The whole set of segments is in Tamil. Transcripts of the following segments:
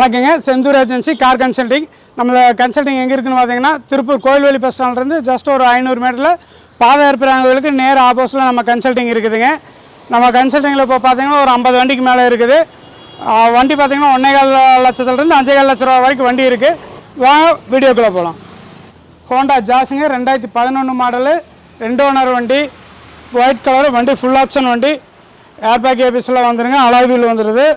வணக்கங்க. செந்தூர் ஏஜென்சி கார் கன்சல்டிங் நம்ம கன்சல்டிங் எங்கே இருக்குன்னு பார்த்தீங்கன்னா திருப்பூர் கோயில்வெளி பஸ் ஸ்டாண்ட்லேருந்து ஜஸ்ட் ஒரு ஐநூறு மீட்டரில் பாதை ஏற்படுறவங்களுக்கு நேர் ஆப்போசிட்டில் நம்ம கன்சல்டிங் இருக்குதுங்க. நம்ம கன்சல்டிங்கில் இப்போ பார்த்தீங்கன்னா ஒரு ஐம்பது வண்டிக்கு மேலே இருக்குது. வண்டி பார்த்தீங்கன்னா ஒன்றே கால் லட்சத்துலேருந்து அஞ்சே கால் லட்ச ரூபா வரைக்கும் வண்டி இருக்குது வா வீடியோக்குள்ளே போகலாம் ஹோண்டா ஜாஸுங்க ரெண்டாயிரத்தி பதினொன்று மாடலு ரெண்டு ஓனர் வண்டி ஒயிட் கலர் வண்டி ஃபுல் ஆப்ஷன் வண்டி. ஏர்பேக் ஏபிஸில் வந்துடுங்க அலாய் வீல் வந்துடுது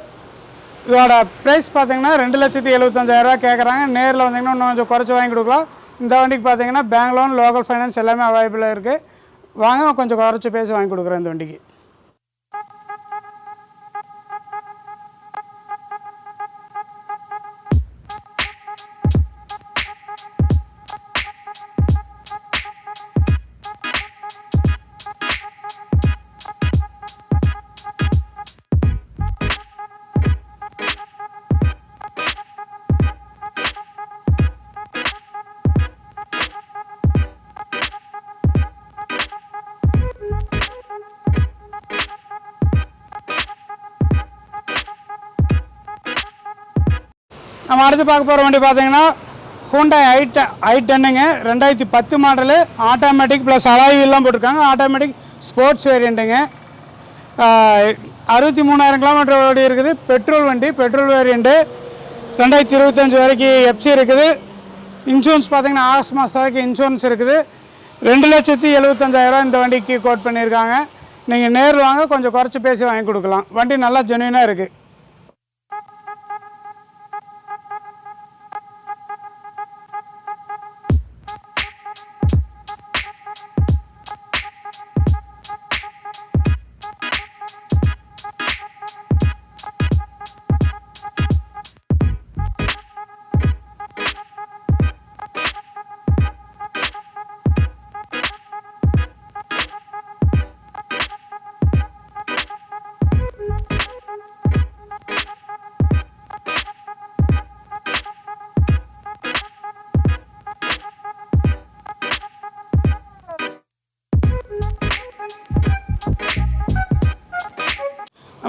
இதோட ப்ரைஸ் பார்த்தீங்கன்னா ரெண்டு லட்சத்தி எழுபத்தஞ்சாயிரரூவா கேட்குறாங்க. நேரில் வந்தீங்கன்னா இன்னும் கொஞ்சம் குறைச்சி வாங்கி கொடுக்கலாம். இந்த வண்டிக்கு பார்த்தீங்கன்னா பேங்க் லோன் லோக்கல் ஃபைனான்ஸ் எல்லாமே அவைலபிளாக இருக்குது வாங்க கொஞ்சம் குறைச்சி பேசி வாங்கி கொடுக்குறேன் இந்த வண்டிக்கு. நம்ம அடுத்து பார்க்க போகிற வண்டி பார்த்தீங்கன்னா ஹூண்டாய் ஐ ஐ டென்னுங்க ரெண்டாயிரத்தி பத்து மாடலு. ஆட்டோமேட்டிக் ப்ளஸ் அலாய்வெல்லாம் போட்டிருக்காங்க. ஆட்டோமேட்டிக் ஸ்போர்ட்ஸ் வேரியண்ட்டுங்க அறுபத்தி மூணாயிரம் கிலோமீட்டர் ஓடி இருக்குது. பெட்ரோல் வண்டி பெட்ரோல் வேரியண்ட்டு ரெண்டாயிரத்தி இருபத்தஞ்சி வரைக்கும் எஃப்சி இருக்குது. இன்சூரன்ஸ் பார்த்தீங்கன்னா ஆகஸ்ட் மாதம் வரைக்கும் இன்சூரன்ஸ் இருக்குது. ரெண்டு லட்சத்தி எழுபத்தஞ்சாயிரம் இந்த வண்டிக்கு கோட் பண்ணியிருக்காங்க. நீங்கள் நேரில் வாங்க கொஞ்சம் குறைச்சி பேசி வாங்கி கொடுக்கலாம். வண்டி நல்லா ஜென்யூனாக இருக்குது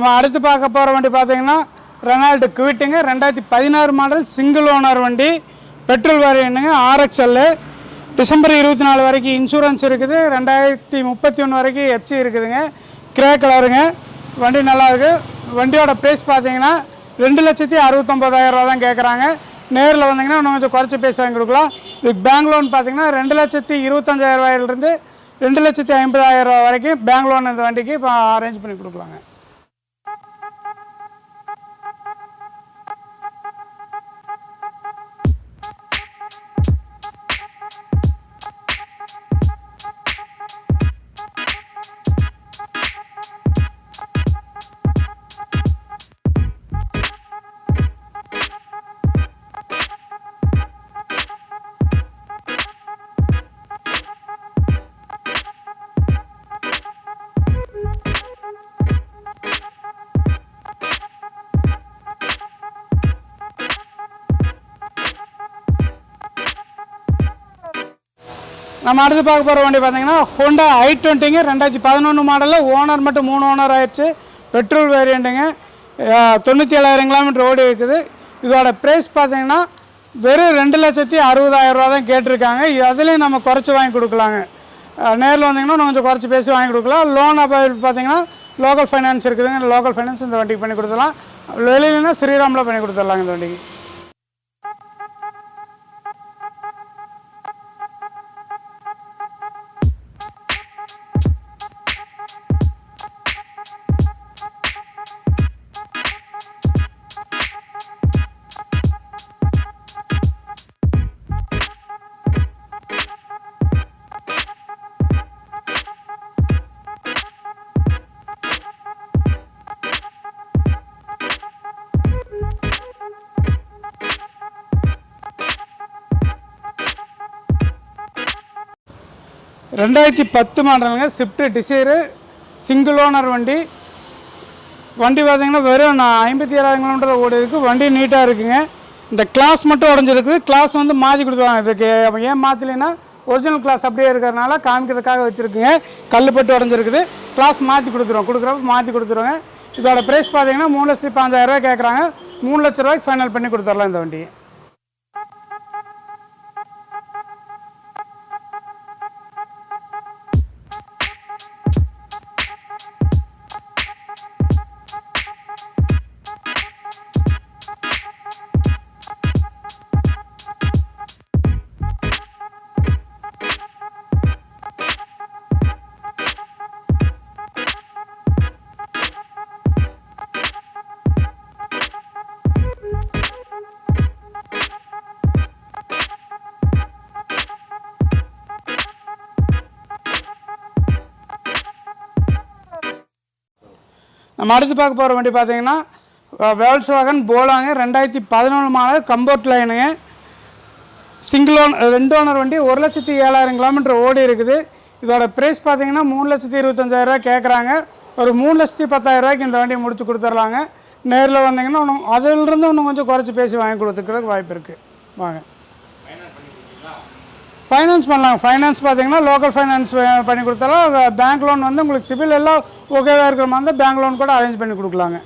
நம்ம அடுத்து பார்க்க போகிற வண்டி பார்த்தீங்கன்னா ரெனால்டு குவிட்டுங்க. ரெண்டாயிரத்தி பதினாறு மாடல் சிங்கிள் ஓனர் வண்டி. பெட்ரோல் வேரியண்ட்டுங்க ஆர்எக்ஸ்எல்லு டிசம்பர் இருபத்தி நாலு வரைக்கும் இன்சூரன்ஸ் இருக்குது. ரெண்டாயிரத்தி முப்பத்தி ஒன்று வரைக்கும் எஃப்சி இருக்குதுங்க. கிரே கலருங்க வண்டி நல்லா இருக்கு. வண்டியோட ப்ரைஸ் பார்த்தீங்கன்னா ரெண்டு லட்சத்தி அறுபத்தொம்பதாயிரம் ரூபா தான் கேட்குறாங்க. நேரில் வந்தீங்கன்னா இன்னும் கொஞ்சம் குறைச்சி பேசி வாங்கி கொடுக்கலாம். இதுக்கு பேங்க் லோன் பார்த்தீங்கன்னா ரெண்டு லட்சத்தி இருபத்தஞ்சாயிரம் ரூபாயிலிருந்து ரெண்டு லட்சத்தி ஐம்பதாயிரம் ரூபா வரைக்கும் பேங்க் லோன் இந்த வண்டிக்கு இப்போ அரேஞ்ச் பண்ணி கொடுக்கலாங்க. நம்ம அடுத்து பார்க்க போகிற வண்டி பார்த்தீங்கன்னா ஹோண்டா ஐ டுவெண்ட்டிங்க ரெண்டாயிரத்தி பதினொன்று மாடலில் ஓனர் மட்டும் மூணு ஓனர் ஆயிடுச்சு. பெட்ரோல் வேரியண்ட்டுங்க தொண்ணூற்றி ஏழாயிரம் கிலோமீட்டர் ஓடி இருக்குது. இதோட ப்ரைஸ் பார்த்தீங்கன்னா வெறும் ரெண்டு லட்சத்தி அறுபதாயிரம் ரூபா தான் கேட்டிருக்காங்க. அதுலேயும் நம்ம குறைச்சி வாங்கி கொடுக்கலாங்க. நேரில் வந்தீங்கன்னா இன்னும் கொஞ்சம் குறைச்சி பேசி வாங்கி கொடுக்கலாம். லோன் அவைல் பார்த்தீங்கன்னா லோக்கல் ஃபைனான்ஸ் இருக்குதுங்க. லோக்கல் ஃபைனான்ஸ் இந்த வண்டிக்கு பண்ணி கொடுத்துடலாம். வெளியிலனா ஸ்ரீராமில் பண்ணி கொடுத்துடலாங்க இந்த வண்டிக்கு. ரெண்டாயிரத்தி பத்து மாடலுங்க ஸ்விஃப்ட்டு டிசைரு சிங்கிள் ஓனர் வண்டி. வண்டி பார்த்தீங்கன்னா வெறும் நான் ஐம்பத்தி ஏழாயிரம் கிலோமீட்டர் ஓடி இருக்குது வண்டி நீட்டாக இருக்குங்க. இந்த கிளாஸ் மட்டும் உடஞ்சிருக்குது. கிளாஸ் வந்து மாற்றி கொடுத்துருவாங்க. இதுக்கு அப்ப ஏன் மாற்றலைன்னா ஒரிஜினல் கிளாஸ் அப்படியே இருக்கிறதுனால காமிக்கிறதுக்காக வச்சுருக்குங்க. கல்லுப்பட்டு உடஞ்சிருக்குது. கிளாஸ் மாற்றி கொடுத்துருவோம். கொடுக்குறப்ப மாற்றி கொடுத்துருவோங்க. இதோட ப்ரைஸ் பார்த்தீங்கன்னா மூணு லட்சத்தி பாஞ்சாயிரரூவா கேட்குறாங்க மூணு லட்ச ரூபாய்க்கு ஃபைனல் பண்ணி கொடுத்துடலாம் இந்த வண்டியை. நம்ம அடுத்து பார்க்க போகிற வண்டி பார்த்தீங்கன்னா வேல்ஸ் வாகன் போலாங்க ரெண்டாயிரத்தி பதினொன்று மாடல் கம்போர்ட் லைனுங்க சிங்கிள் ஓன் ரெண்டு ஓனர் வண்டி ஒரு லட்சத்தி ஏழாயிரம் கிலோமீட்டர் ஓடி இருக்குது. இதோட ப்ரைஸ் பார்த்தீங்கன்னா மூணு லட்சத்தி இருபத்தஞ்சாயிரரூவா கேட்குறாங்க ஒரு மூணு லட்சத்தி பத்தாயிரரூவாய்க்கு இந்த வண்டியை முடிச்சு கொடுத்துர்லாங்க. நேரில் வந்தீங்கன்னா இன்னும் அதிலிருந்து இன்னும் கொஞ்சம் குறைச்சி பேசி வாங்கி கொடுத்துக்கிறதுக்கு வாய்ப்பு இருக்குது வாங்க. ஃபைனான்ஸ் பண்ணலாம். ஃபைனான்ஸ் பார்த்தீங்கன்னா லோக்கல் ஃபைனான்ஸ் பண்ணி கொடுத்தாலும் பேங்க் லோன் வந்து உங்களுக்கு சிபில் எல்லாம் ஓகேவாக இருக்கிற மாதிரி இருந்தால் பேங்க் லோன் கூட அரேஞ்ச் பண்ணி கொடுக்கலாங்க.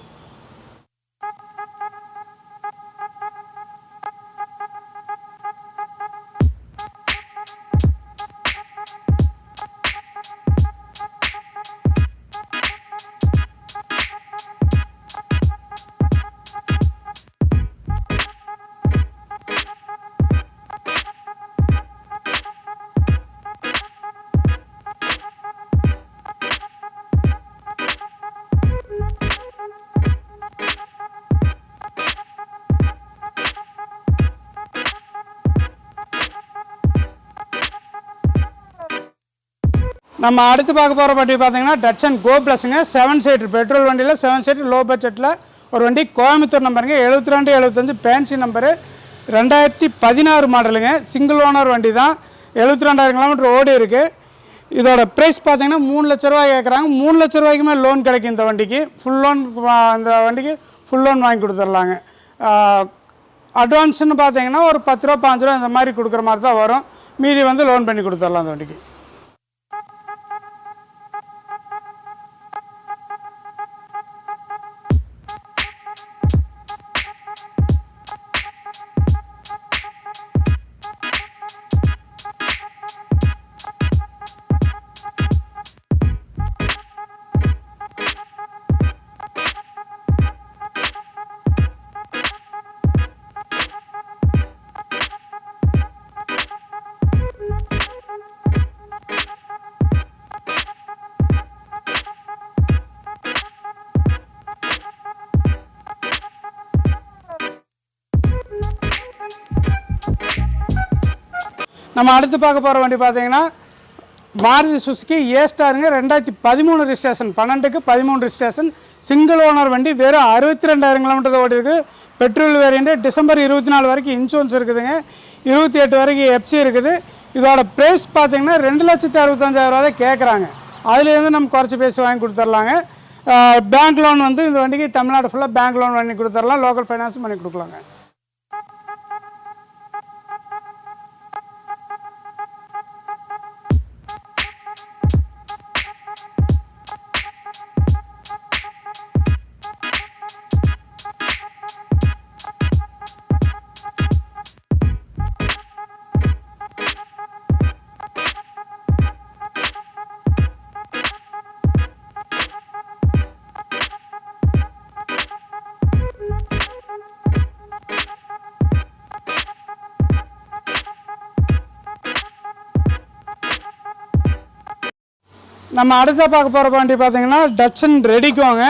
நம்ம அடுத்து பார்க்க போகிற வண்டி பார்த்தீங்கன்னா டட்சன் கோ ப்ளஸ்ங்க செவன் சீட்டர் பெட்ரோல் வண்டியில் செவன் சீட்டர் லோ பட்ஜெட்டில் ஒரு வண்டி கோயம்புத்தூர் நம்பருங்க எழுபத்தி ரெண்டு எழுபத்தஞ்சு பேன்சி நம்பரு ரெண்டாயிரத்தி பதினாறு மாடலுங்க சிங்கிள் ஓனர் வண்டி தான் எழுபத்தி ரெண்டாயிரம் கிலோமீட்டர் ஓடி இருக்குது இதோட ப்ரைஸ் பார்த்தீங்கன்னா மூணு லட்ச ரூபாய் கேட்குறாங்க மூணு லட்ச ரூபாய்க்குமே லோன் கிடைக்கும் இந்த வண்டிக்கு. ஃபுல் லோன் இந்த வண்டிக்கு ஃபுல் லோன் வாங்கி கொடுத்துர்லாங்க. அட்வான்ஸ்னு பார்த்தீங்கன்னா ஒரு பத்து ரூபா பாஞ்சு ரூபா இந்த மாதிரி கொடுக்குற மாதிரி தான் வரும். மீதி வந்து லோன் பண்ணி கொடுத்துர்லாம் அந்த வண்டிக்கு. நம்ம அடுத்து பார்க்க போகிற வண்டி பார்த்தீங்கன்னா மாருதி சுசுக்கி ஏ ஸ்டாருங்க. ரெண்டாயிரத்தி பதிமூணு ரிஜிஸ்ட்ரேஷன் பன்னெண்டுக்கு பதிமூணு ரிஜிஸ்ட்ரேஷன் சிங்கிள் ஓனர் வண்டி வெறும் அறுபத்தி ரெண்டாயிரம் கிலோமீட்டர் ஓடி இருக்குது பெட்ரோல் வேரியண்ட்டு டிசம்பர் இருபத்தி நாலு வரைக்கும் இன்சூரன்ஸ் இருக்குதுங்க. இருபத்தி எட்டு வரைக்கும் எஃப்சி இருக்குது. இதோட ப்ரைஸ் பார்த்தீங்கன்னா ரெண்டு லட்சத்தி அறுபத்தஞ்சாயிரம் ரூபாய் தான் கேட்குறாங்க அதுலேருந்து நம்ம குறைச்சி பேசி வாங்கி கொடுத்துர்லாங்க. பேங்க் லோன் வந்து இந்த வண்டிக்கு தமிழ்நாடு ஃபுல்லாக பேங்க் லோன் பண்ணி கொடுத்துர்லாம். லோக்கல் ஃபைனான்ஸும் பண்ணி கொடுக்கலாங்க. நம்ம அடுத்த பார்க்க போகிற வண்டி பார்த்தீங்கன்னா டச்சன் ரெடிக்கோங்க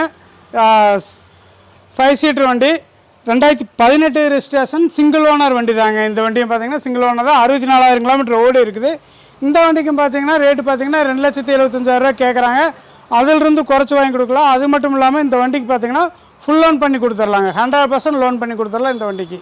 ஃபைவ் சீட்டர் வண்டி. ரெண்டாயிரத்தி பதினெட்டு ரிஜிஸ்ட்ரேஷன் சிங்கிள் ஓனர் வண்டி தாங்க இந்த வண்டியும் பார்த்தீங்கன்னா சிங்கிள் ஓனர் தான். அறுபத்தி நாலாயிரம் கிலோமீட்டர் ஓடி இருக்குது. இந்த வண்டிக்கும் பார்த்தீங்கன்னா ரேட்டு பார்த்தீங்கன்னா ரெண்டு லட்சத்தி எழுபத்தஞ்சாயிரரூவா கேட்குறாங்க. அதிலிருந்து குறைச்சி வாங்கி கொடுக்கலாம். அது மட்டும் இல்லாமல் இந்த வண்டிக்கு பார்த்தீங்கன்னா ஃபுல் லோன் பண்ணி கொடுத்துர்லாங்க. ஹண்ட்ரட் பர்சன்ட் லோன் பண்ணி கொடுத்துர்லாம் இந்த வண்டிக்கு.